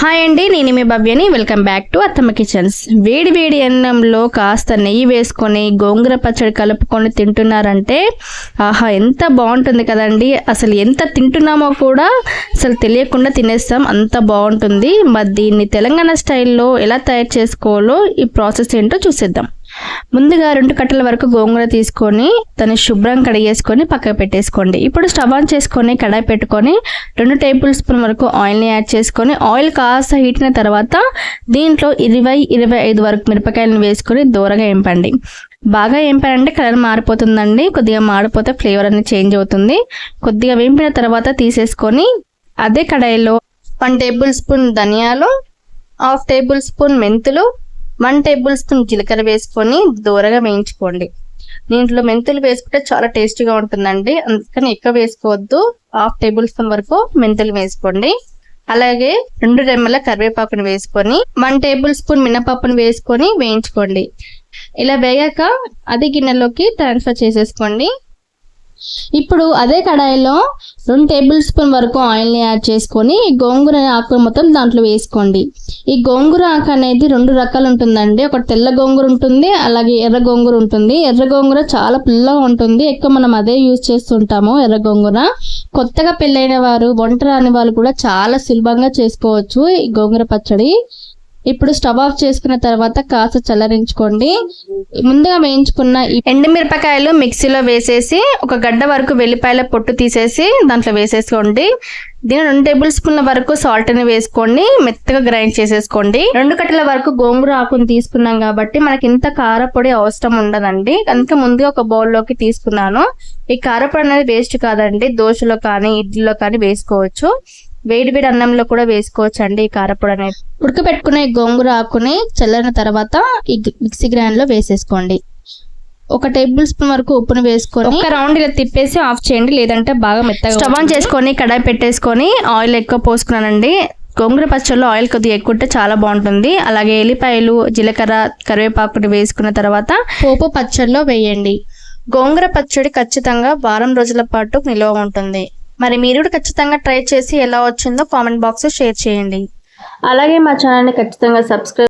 Hi అండి నేను మీ భవ్యని. వెల్కమ్ బ్యాక్ టు అత్తమ్మ కిచెన్స్ వేడి వేడి అన్నంలో కాస్త నెయ్యి వేసుకొని గోంగూర పచ్చడి కలుపుకొని తింటున్నారంటే ఆహా ఎంత బాగుంటుంది కదండి. అసలు ఎంత తింటున్నామో కూడా అసలు తెలియకుండా తినేస్తాం. అంత బాగుంటుంది. మరి దీన్ని తెలంగాణ స్టైల్లో ఎలా తయారు చేసుకోవాలో ఈ ప్రాసెస్ ఏంటో చూసేద్దాం. ముందుగా రెండు కట్టల వరకు గోంగూర తీసుకొని దాన్ని శుభ్రం కడిగేసుకొని పక్కకు పెట్టేసుకోండి. ఇప్పుడు స్టవ్ ఆన్ చేసుకొని కడాయి పెట్టుకొని రెండు టేబుల్ స్పూన్ వరకు ఆయిల్ని యాడ్ చేసుకొని ఆయిల్ కాస్త హీట్ అయిన తర్వాత దీంట్లో ఇరవై ఇరవై ఐదు వరకు మిరపకాయలను వేసుకొని దూరగా ఏంపండి. బాగా ఏంపారంటే కలర్ మారిపోతుందండి. కొద్దిగా మాడిపోతే ఫ్లేవర్ అనేది చేంజ్ అవుతుంది. కొద్దిగా వేంపిన తర్వాత తీసేసుకొని అదే కడాయిలో వన్ టేబుల్ స్పూన్ ధనియాలు హాఫ్ టేబుల్ స్పూన్ మెంతులు వన్ టేబుల్ స్పూన్ జీలకర్ర వేసుకొని దూరగా వేయించుకోండి. దీంట్లో మెంతులు వేసుకుంటే చాలా టేస్టీగా ఉంటుందండి. అందుకని ఎక్కువ వేసుకోవద్దు. హాఫ్ టేబుల్ స్పూన్ వరకు మెంతులు వేసుకోండి. అలాగే రెండు రెమ్మల కరివేపాకుని వేసుకొని వన్ టేబుల్ స్పూన్ మినపప్పును వేసుకొని వేయించుకోండి. ఇలా వేగాక అది గిన్నెలోకి ట్రాన్స్ఫర్ చేసేసుకోండి. ఇప్పుడు అదే కడాయిలో రెండు టేబుల్ స్పూన్ వరకు ఆయిల్ని యాడ్ చేసుకొని ఈ గోంగూర ఆకు మొత్తం దాంట్లో వేసుకోండి. ఈ గోంగూర ఆకు అనేది రెండు రకాలు ఉంటుందండి. ఒకటి తెల్ల గోంగూర ఉంటుంది అలాగే ఎర్ర గోంగూర ఉంటుంది. ఎర్ర గోంగూర చాలా పుల్లగా ఉంటుంది. ఎక్కువ మనం అదే యూజ్ చేస్తుంటాము ఎర్ర గోంగూర. కొత్తగా పెళ్ళైన వారు వంట రాని వాళ్ళు కూడా చాలా సులభంగా చేసుకోవచ్చు ఈ గోంగూర పచ్చడి. ఇప్పుడు స్టవ్ ఆఫ్ చేసుకున్న తర్వాత కాస్త చల్లరించుకోండి. ముందుగా వేయించుకున్న ఈ ఎండుమిరపకాయలు మిక్సీలో వేసేసి ఒక గడ్డ వరకు వెల్లిపాయల పొట్టు తీసేసి దాంట్లో వేసేసుకోండి. దీని రెండు టేబుల్ స్పూన్ల వరకు సాల్ట్ని వేసుకోండి. మెత్తగా గ్రైండ్ చేసేసుకోండి. రెండు కట్టల వరకు గోంగూర ఆకుని తీసుకున్నాం కాబట్టి మనకి ఇంత కారపొడి అవసరం ఉండదండి. అందుకే ముందుగా ఒక బౌల్లోకి తీసుకున్నాను. ఈ కారపొడి అనేది వేస్ట్ కాదండి. దోశలో కానీ ఇడ్లీలో కానీ వేసుకోవచ్చు. వేడి వేడి అన్నంలో కూడా వేసుకోవచ్చు అండి ఈ కారపొడి అనేది. ఉడకబెట్టుకునే గోంగూర ఆకుని చల్లిన తర్వాత ఈ మిక్సీ గ్రైండ్లో వేసేసుకోండి. ఒక టేబుల్ స్పూన్ వరకు ఉప్పును వేసుకొని ఒక రౌండ్ ఇలా తిప్పేసి ఆఫ్ చేయండి లేదంటే బాగా మెత్తగా స్టవ్ ఆన్ చేసుకొని కడాయి పెట్టేసుకొని ఆయిల్ ఎక్కువ పోసుకున్నానండి. గోంగూర పచ్చడిలో ఆయిల్ కొద్దిగా ఎక్కువ ఉంటే చాలా బాగుంటుంది. అలాగే ఎల్లిపాయలు జీలకర్ర కరివేపాకుని వేసుకున్న తర్వాత పోపు పచ్చడిలో వేయండి. గోంగూర పచ్చడి ఖచ్చితంగా వారం రోజుల పాటు నిల్వ ఉంటుంది. మరి మీరు కూడా ఖచ్చితంగా ట్రై చేసి ఎలా వచ్చిందో కామెంట్ బాక్స్ షేర్ చేయండి. అలాగే మా ఛానల్ని ఖచ్చితంగా సబ్స్క్రైబ్